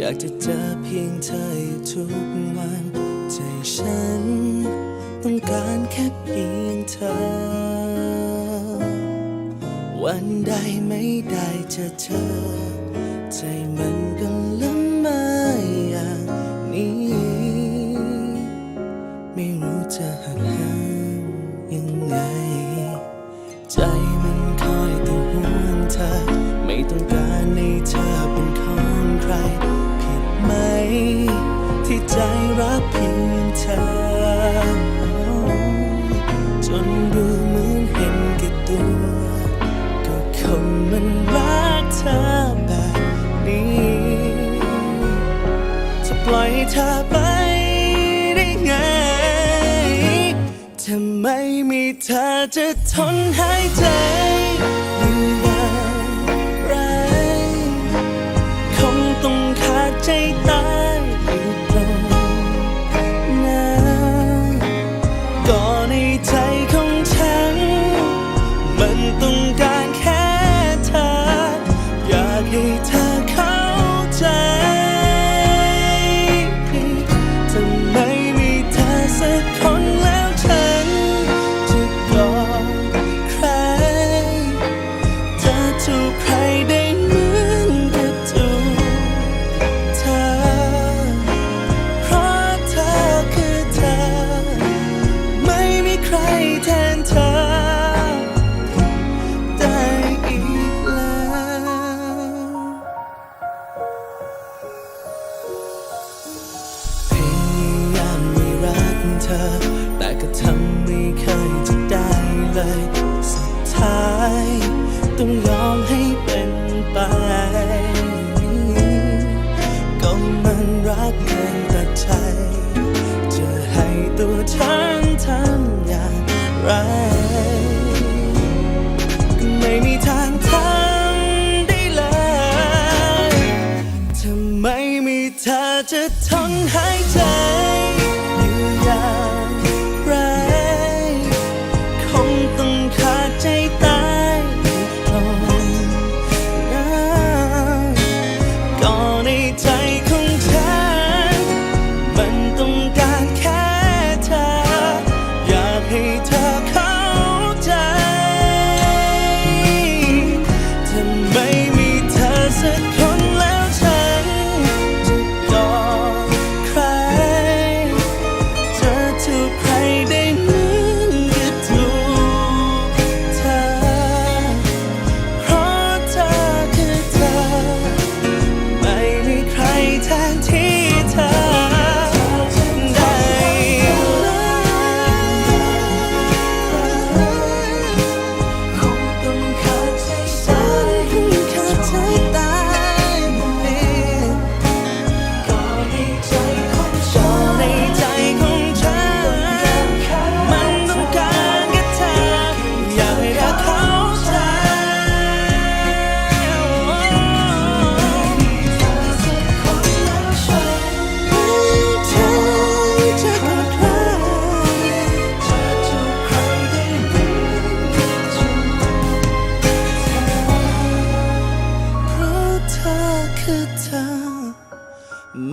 อยากจะเจอเพียงเธอทุกวัน ใจฉัน ต้องการแค่เพียงเธอ วันใดไม่ได้เจอเธอ ใจมันก็ละเมออย่างนี้ ไม่รู้จะหักห้ามยังไง ใจมันคอยแต่ห่วงเธอ ไม่ต้องการให้เธอ ที่ใจรักเพียงเธอ จนดูเหมือนเห็นแก่ตัว ก็คนมันรักเธอแบบนี้ จะปล่อยเธอไปได้ไงถ้าไม่มีเธอจะทนหายใจ เธอ แต่ก็ทำไม่เคยจะได้เลย สุดท้าย ต้องยอมให้เป็นไป ก็มันรักเกินตัดใจ จะให้ตัวฉันทำอย่างไร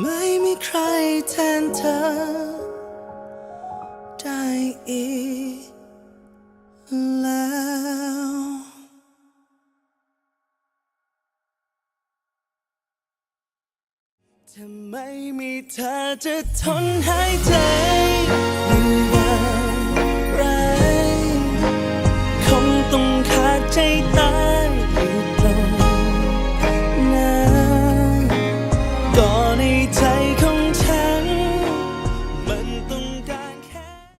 ไม่มีใครแทนเธอ ได้อีกแล้วถ้าไม่มีเธอจะทนหายใจอยู่อ